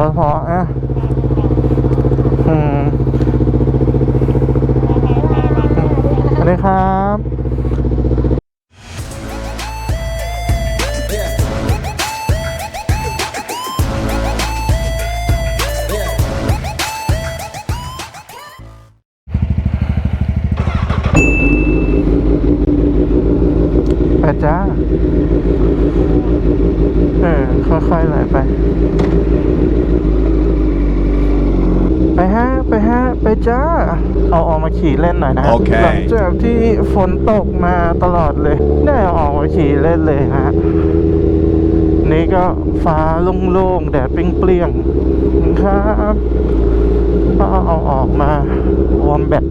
ก็พราะนะอืมสวัสดีครับไปจ้า เออ ค่อยๆไหลไป ไป ฮะ ไปฮะ ไปจ้า เอาออกมาขี่เล่นหน่อยนะฮะโอเค หลังจากที่ฝนตกมาตลอดเลยได้เอาออกมาขี่เล่นเลยฮะ นี่ก็ฟ้าโล่งๆแดดเปรี้ยงๆครับก็เอาออกมาวอร์มแบต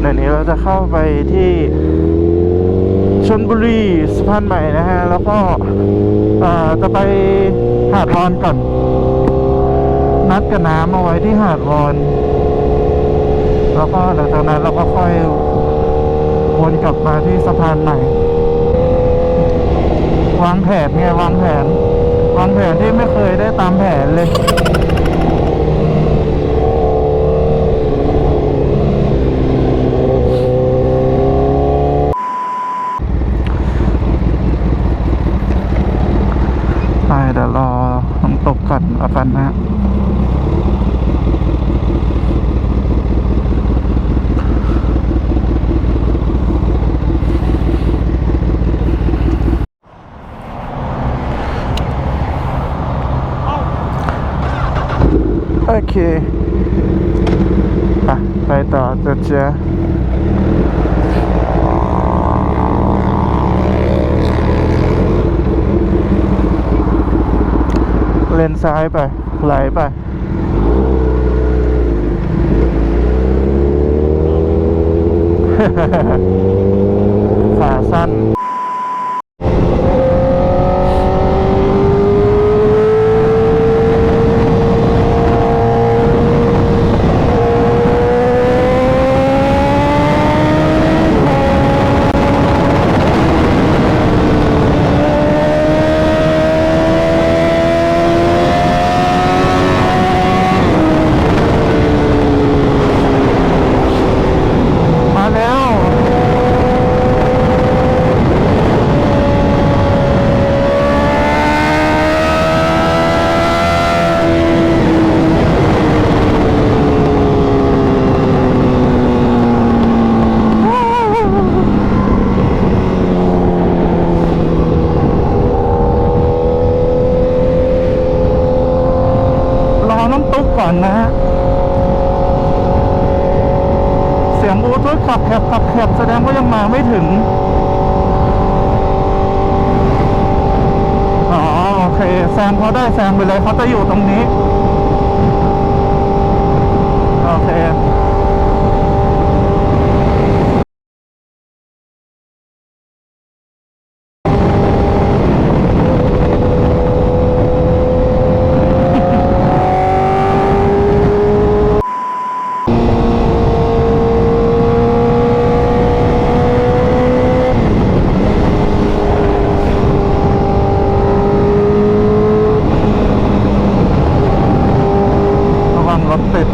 เดี๋ยวนี้เราจะเข้าไปที่ชนบุรีสะพานใหม่นะฮะ แล้วก็อ่าจะไปหาดวอนก่อน นัดกับน้ำเอาไว้ที่หาดวอนแล้วก็หลังจากนั้นเราก็ค่อยวนกลับมาที่สะพานใหม่ วางแผนไงวางแผน วางแผนที่ไม่เคยได้ตามแผนเลย ไปเดี๋ยวรอน้ำตกก่อนแล้วกันนะ โอเคไปไปต่อจะเจอเลน ซ้ายไป ไหลไป ขาสั้น มาแล้ว รอน้ำตุ๊กก่อนนะฮะ เสียงบลูทูธขับแคบขับแคบแสดงว่ายัง มาไม่ถึง อ๋อ โอเค แซงเขาได้แซงไปเลยเขาจะอยู่ตรงนี้ โอเค ระวังรถติด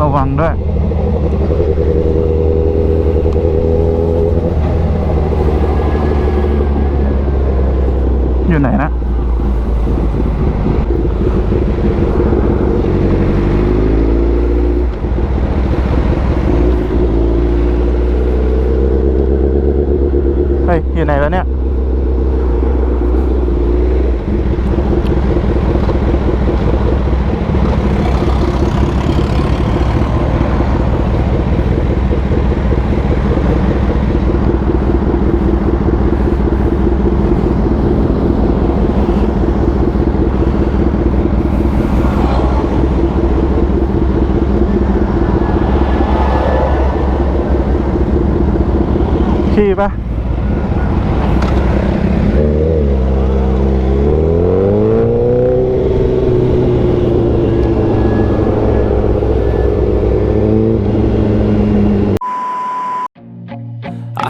ระวังด้วย อยู่ไหนนะ เฮ้ย อยู่ ไหนแล้วเนี่ย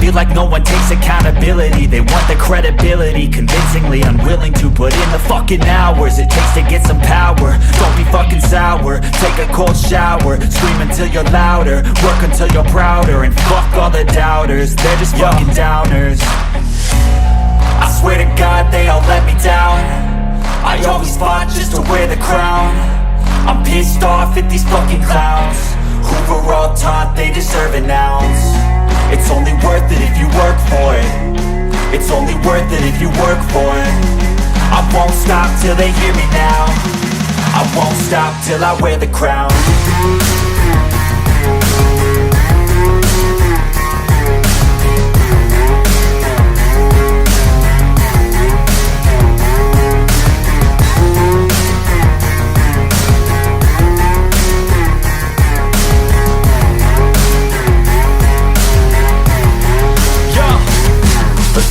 feel like no one takes accountability. They want the credibility Convincingly unwilling to put in the fucking hours It takes to get some power. Don't be fucking sour. Take a cold shower. Scream until you're louder. Work until you're prouder. And fuck all the doubters. They're just fucking downers. I swear to God they all let me down. I always fought just to wear the crown. I'm pissed off at these fucking clowns. Who were all taught they deserve an ounce It's only worth it if you work for it. It's only worth it if you work for it. I won't stop till they hear me now. I won't stop till I wear the crown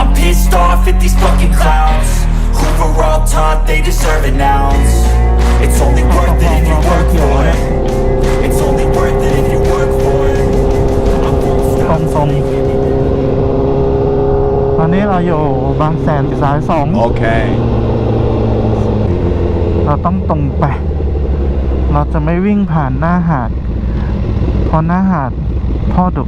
I'm pissed off at these fucking clowns Who were all taught they deserve an ounce It's only worth it if you work for it It's only worth it if you work for it I won't ตรง stop ตรงตอนนี้เราอยู่บางแสนสายสอง Okay. เราต้องตรงไป เราจะไม่วิ่งผ่านหน้าหาดเพราะหน้าหาดพ่อดุ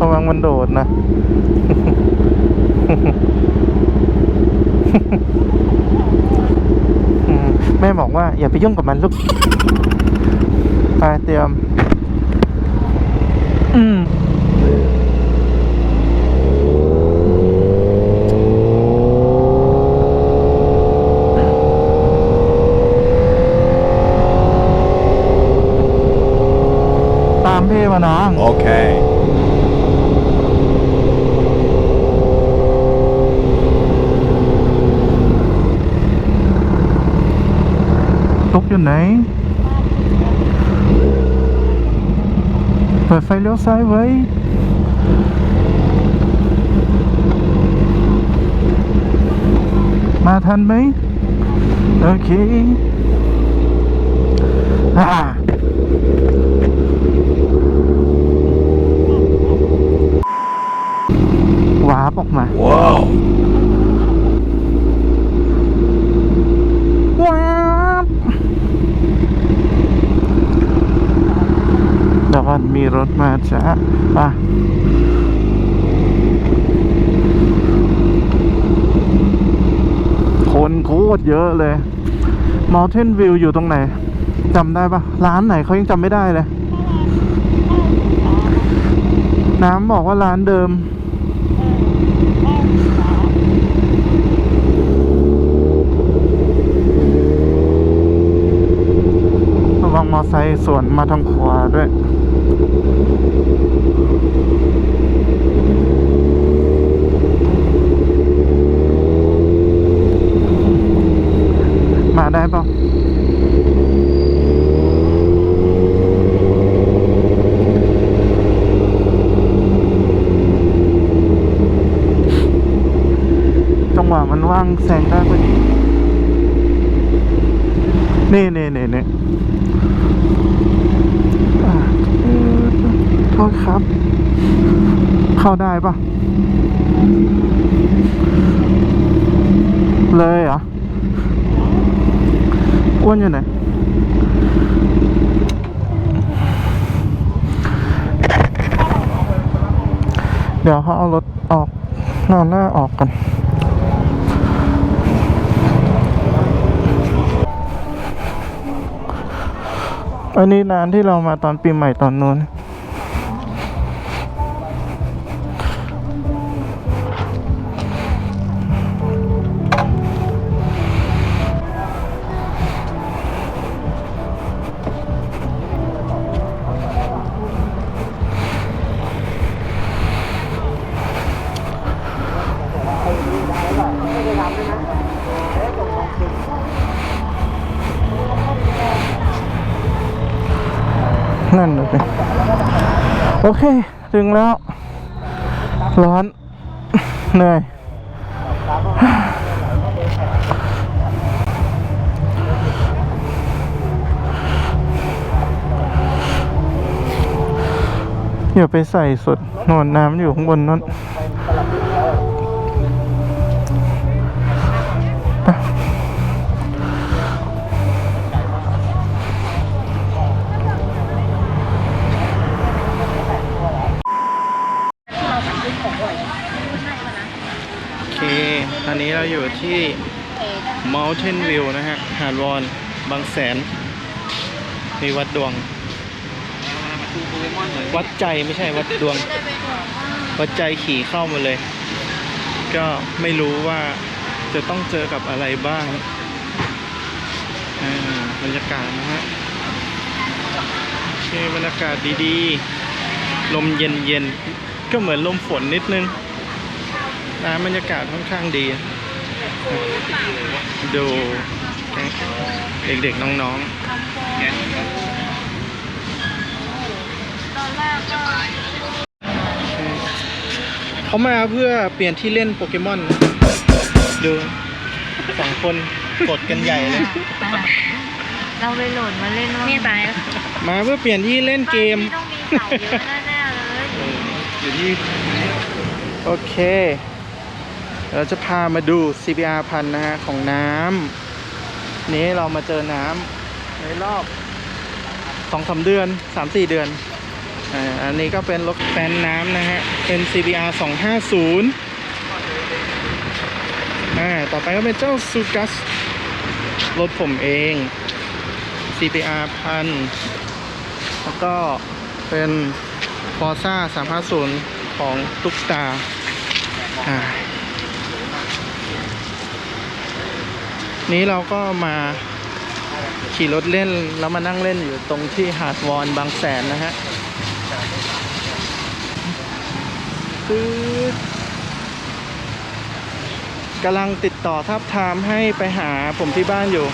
ระวังมันโดดนะอืมแม่บอกว่า อย่าไปยุ่งกับมันลูก ไปเตรียม อืมตามพี่มาน้อง Okay. ตกอเปิ ดไฟเลี้ยวซ้ายไว้มาทันไหม โอเคอ่าหวาบออกมา Whoa. ว้าบเดี๋ยวก่อน มีรถมาจ้ะอะคนโคตรเยอะเลย Mountain View อยู่ตรงไหนจำได้ปะร้านไหนเขายังจำไม่ได้เลย น้ำบอกว่าร้านเดิม ระวังมอไซค์สวนมาทางขวาด้วย มาได้ปะจังหวะมันว่างแซงได้พอดีนี่นี่นี่นี่เอ่ ทษครับ เข้าได้ปะเลยเหรออ้วนอยู่ไหนเดี๋ยวเขาเอารถออกนอนหน้าออกกันอันนี้ร้านที่เรามาตอนปีใหม่ตอนนู้น โอเค ถึงแล้ว ร้อน เหนื่อย อย่าไปใส่สุดนอนน้ำอยู่ข้างบนนั้น อนนี้เราอยู่ที่ Mountain View นะฮะ หาดวอน บางแสน มีวัดดวง วัดใจไม่ใช่วัดดวง วัดใจขี่เข้ามาเลย ก็ไม่รู้ว่าจะต้องเจอกับอะไรบ้างอ่าบรรยากาศนะฮะโอเคบรรยากาศดีๆ ลมเย็นๆ ก็เหมือนลมฝนนิดนึง นะบรรยากาศค่อนข้างดี ดูเด็กๆน้องๆเขามาเพื่อเปลี่ยนที่เล่นโปเกมอน ดูสองคนกดกันใหญ่เลยเราไปโหลดมาเล่นว่านี่ตายมาเพื่อเปลี่ยนที่เล่นเกมต้องมีเสาเยอะแน่ๆเลยอยู่ที่โอเค เราจะพามาดู CBR พันนะฮะของน้ำนี้เรามาเจอน้ำในรอบสองสาเดือนสามสี่เดือนอันนี้ก็เป็นรถแฟนน้ำนะฮะ เป็น CBR 250อ่าต่อไปก็เป็นเจ้าซูกัสรถผมเอง CBR พันแล้วก็เป็นฟอร์ซ่า350 ของตุ๊กตาอ่า นี้เราก็มาขี่รถเล่นแล้วมานั่งเล่นอยู่ตรงที่หาดวอนบางแสนนะฮะคือกำลังติดต่อทับทามให้ไปหาผมที่บ้านอยู่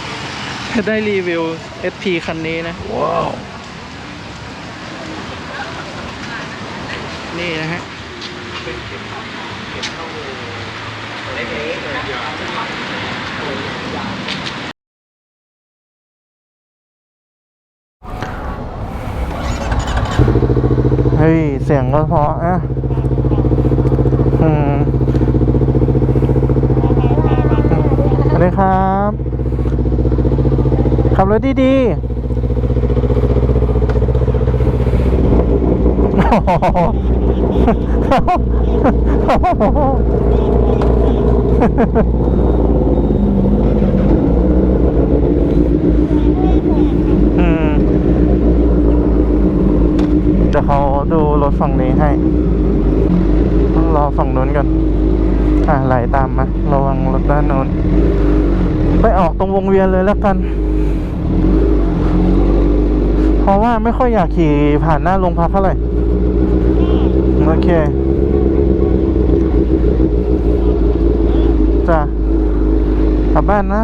ได้รีวิว SP คันนี้นะ ว้าว นี่นะฮะ เสียงก็เพราะนะอืมสวัสดีครับ ขับรถดีๆ โอ้โห อืมเดี๋ยวเขาดูรถฝั่งนี้ให้ต้องรอฝั่งนู้นกัน อะไหลตามมาระวังรถด้านโน้นไปออกตรงวงเวียนเลยแล้วกัน เพราะว่าไม่ค่อยอยากขี่ผ่านหน้าโรงพักเท่าไหร่โอเคจ้ะกลับบ้านนะ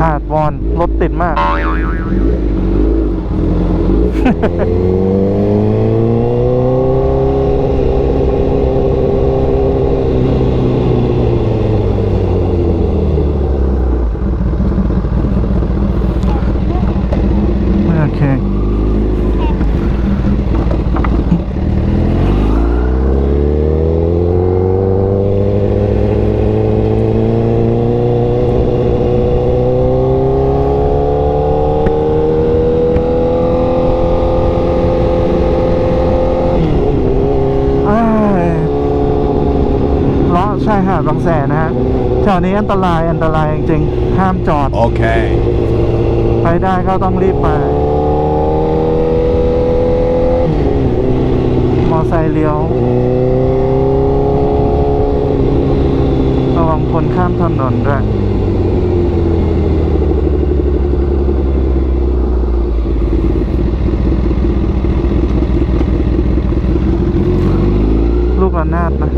หาดวอนรถติดมาก โอเค อนนี้อันตรายอันตรายจริงๆห้ามจอด Okay. ไปได้ก็ต้องรีบไป มอไซค์เลี้ยวระวังคนข้ามถนนด้วยลูกระนาดนะ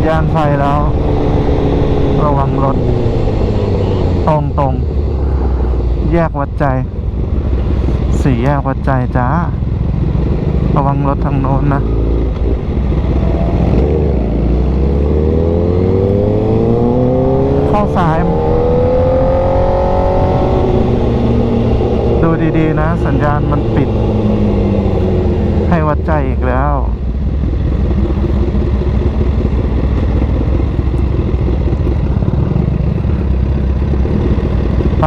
สัญญาณไฟแล้ว ระวังรถ ตรงตรงแยกวัดใจ สี่แยกวัดใจจ้า ระวังรถทางโน้นนะ เข้าซ้าย ดูดีๆนะ สัญญาณมันปิด ให้วัดใจอีกแล้ว ไป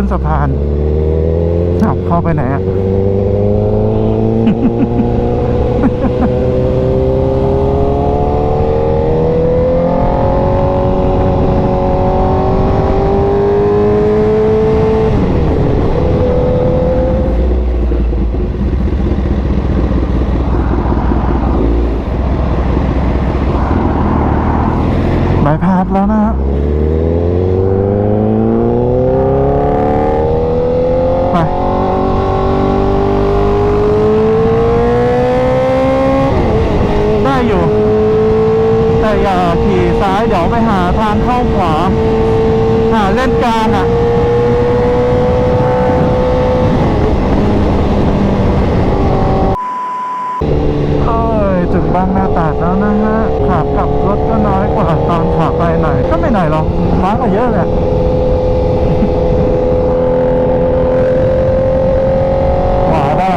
ขึ้นสะพานขับเข้าไปไหนอะ บายพาสแล้วนะฮะไป ไป ไป อย่าขี่ซ้ายเดี๋ยวไป หาทางเข้าขวา หาเล่นกลางอะเอ้ยถึงบางนาตาดแล้วนะฮะขากลับรถก็น้อยกว่าตอนขาไปไหน ก็ไม่หน่อยหรอกน้อยกว่าเยอะแหละ ขวาได้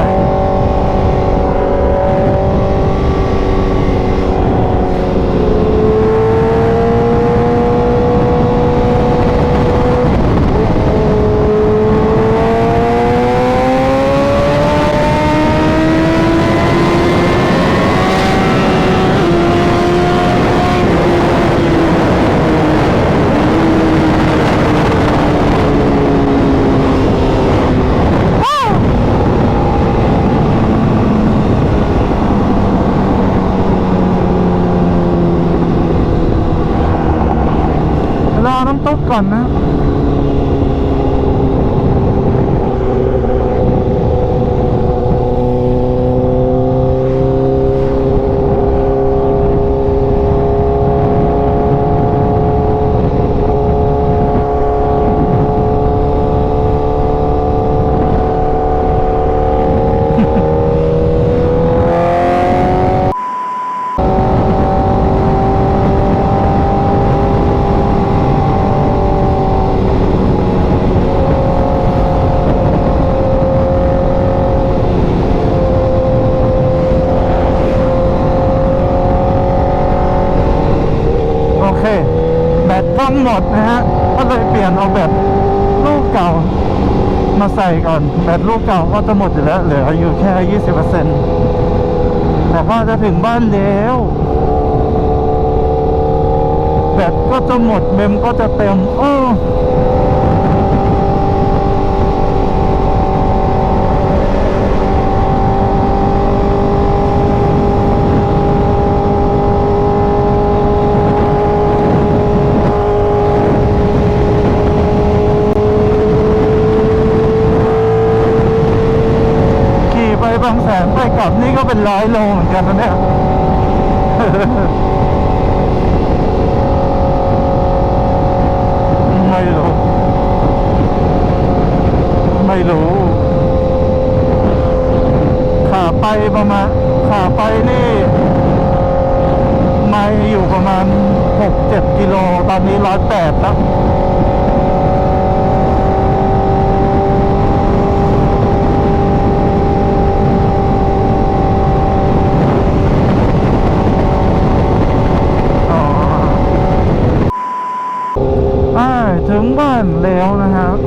รอน้ำตุ๊กก่อนนะ โอเค แบตกล้องหมดนะฮะ ก็เลี่ยนเอาแบตลูกเก่ามาใส่ก่อน แบตลูกเก่าก็จะหมดอยู่แล้วเหลืออยู่แค่ยี่สิบเปอร์เซ็นต์แต่ก็จะถึงบ้านแล้ว แบตก็จะหมดเมมก็จะเต็มโอ้ขี่ไปบางแสนไปกลับ นี่ก็เป็นร้อยโลเหมือนกันนะเนี่ยไม่รู้ ไม่รู้ ขาไปประมาณ ขาไปนี่ ไม่อยู่ประมาณหกเจ็ดกิโล ตอนนี้ร้อยแปดแล้ว อ๋อ อ่าถึงบ้านแล้วนะครับ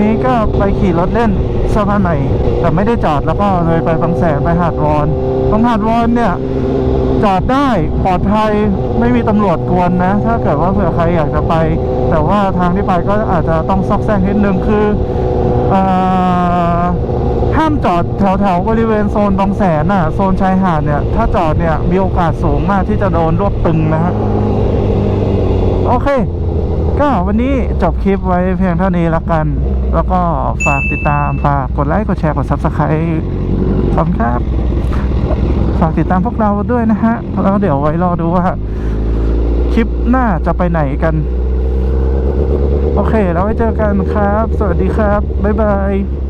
นี้ก็ ไปขี่รถเล่นสะพานใหม่แต่ไม่ได้จอดแล้วก็เลยไปบางแสนไปหาดวอนตรงหาดวอนเนี่ยจอดได้ปลอดภัยไม่มีตำรวจกวนนะ ถ้าเกิดว่าเผื่อใครอยากจะไป แต่ว่าทางที่ไปก็อาจจะต้องซอกแซงนิดนึงคืออาห้ามจอดแถวแถวๆบริเวณโซนบางแสนน่ะโซนชายหาดเนี่ย ถ้าจอดเนี่ยมีโอกาสสูงมากที่จะโดนรวบตึงนะฮะโอเค ก็วันนี้จบคลิปไว้เพียงเท่านี้ละกัน แล้วก็ฝากติดตาม ฝากกดไลค์ กดแชร์ กด Subscribe ขอบคุณครับ ฝากติดตามพวกเราด้วยนะฮะ แล้วเดี๋ยวไว้รอดูว่า คลิปหน้าจะไปไหนกัน โอเค แล้วไว้เจอกันครับ สวัสดีครับ บ๊ายบาย